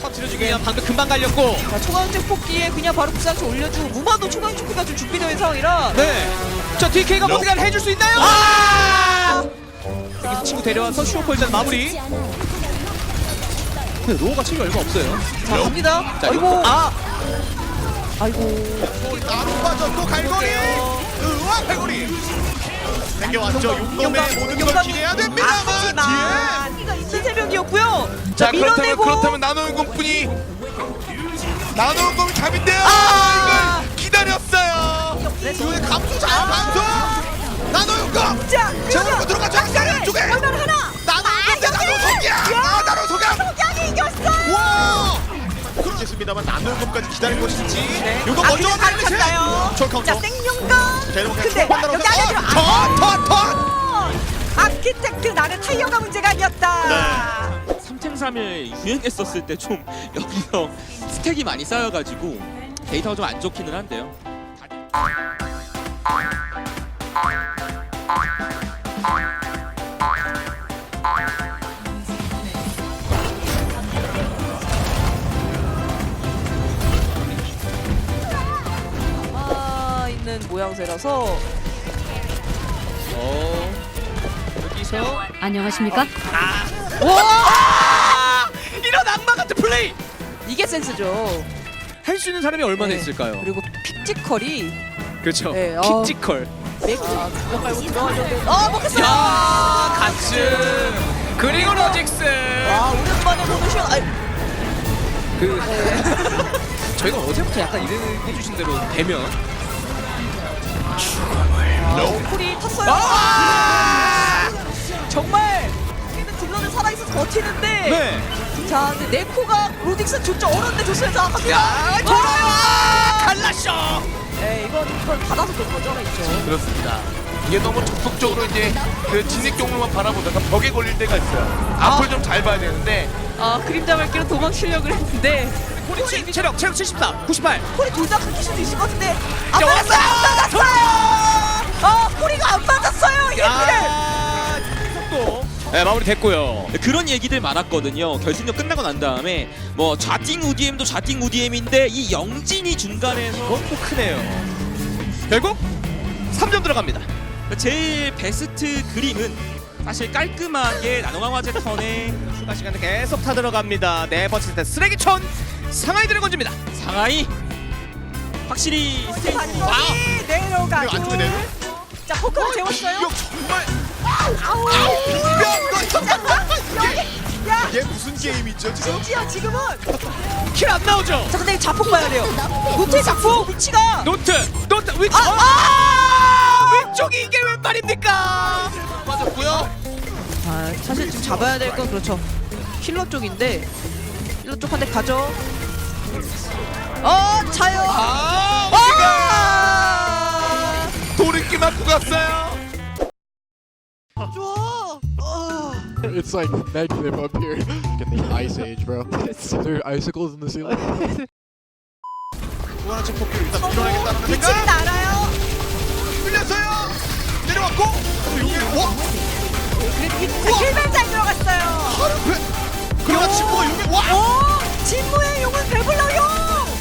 터트려주기 위한 방금 금방 갈렸고. 자, 초강적 뽑기에 그냥 바로 부상치 올려주고 무마도 초강적 뽑기가 좀 준비되어 있는 상황이라. 네자 DK가 어떻게 해줄 수 있나요? 아! 여기서 친구 데려와서 슈퍼 일단 마무리. 근데 로어가 치기 얼마 없어요. 자 갑니다. 자, 아이고. 이거- 아! 아이고. 따로 빠졌고 갈고리! 으악 갈고리! 생겨왔죠. 용검의 모든 걸 용감이- 기대해야 됩니다만 이가 새벽이었고요. 자자 그렇다면 밀어내고 그렇다면 나노용검뿐이 나노용검이 답인데요 아! 이걸 기다렸어요 이번에 감수 잘 감수 나노용검 자 제대로 들어가죠 왼쪽에 장난 하나. 나노용검 대 나노속이야 아 나노속이야 석양이 이겼어. 와 그렇겠습니다만 나노용검까지 기다린 것인지 네. 이거 아, 먼저 그냥 찼어요. 저 카운터 자 생명감. 데려오게 근데 여기 안에 들어. 턴턴 턴 아키텍트 나는 타이어가 문제가 아니었다. 3템3일 유행했었을 때 좀 여기서 스택이 많이 쌓여가지고 데이터가 좀 안 좋기는 한데요. 아 있는 모양새라서 어 여기서 안녕하십니까? 와 이런 악마 같은 플레이 이게 센스죠. 할 수 있는 사람이 얼마나 네. 있을까요? 그리고 픽지컬이 그렇죠 네, 어. 픽지컬 맥주 이거 말고 들어가려고. 어 먹혔어요. 야 같이 그리고 로직스 와 오랜만에 보는 시간. 아이, 그 저희가 어제부터 약간 이런 해주신 대로 되면 쿨이 탔어요. 아! 정말 여기는 딜러는 살아있어서 버티는데 네. 자 근데 네코가 로딕스 줬죠? 어려운데 줬어요. 자 갑니다. 야 돌아요! 갈라쇼! 네 이건 이건 받아서 그런 거죠 있죠. 그렇습니다. 이게 너무 적극적으로 이제 그 진입 경로만 바라보다가 벽에 걸릴 때가 있어요. 앞을 좀 잘 봐야 되는데. 아 그림자 밟기로 도망치려고 했는데. 우리 체- 체력 체력 74 98 콜이 둘다 끊길 수도 있을 것 같은데. 맞았어요! 안 왔다! 맞았어요 네 마무리 됐고요. 그런 얘기들 많았거든요. 결승전 끝나고 난 다음에 뭐 좌띵 우디엠도 좌띵 우디엠인데 이 영진이 중간에서 그건 또 크네요. 결국 3점 들어갑니다. 제일 베스트 그림은 사실 깔끔하게 나노강화제 턴에 추가 시간에 계속 타 들어갑니다. 네 번째 때 쓰레기촌 상하이 드래곤즈입니다. 상하이? 확실히 스테이지 반전이 내려가고. 이거 안쪽에 내려? 자 포크를 재웠어요. 이거 정말 야 이게 무슨 게임이죠 지금? 심지어 지금은 킬 안 나오죠 자 근데 자폭 봐야 돼요 노트의 자폭 위치가 노트 노트 위쪽 아! 아! 위쪽이 이게 웬 말입니까 빠졌고요. 아 사실 지금 잡아야 될 건 그렇죠 힐러 쪽인데 힐러 쪽 한 대 가죠 어 차요 아 우리가 아 도리끼 맞고 갔어요. It's like negative up here. Get the ice age, bro. Is there icicles in the ceiling? 무한한 폭기를 일단 밀어내겠다는 위치는 생각. 알아요 밀렸어요. 내려왔고 이게 와 그래도 위치가 킬맨 잘 들어갔어요 하루 그러나 친구가 여기 와. 오 진무의 용은 배불러요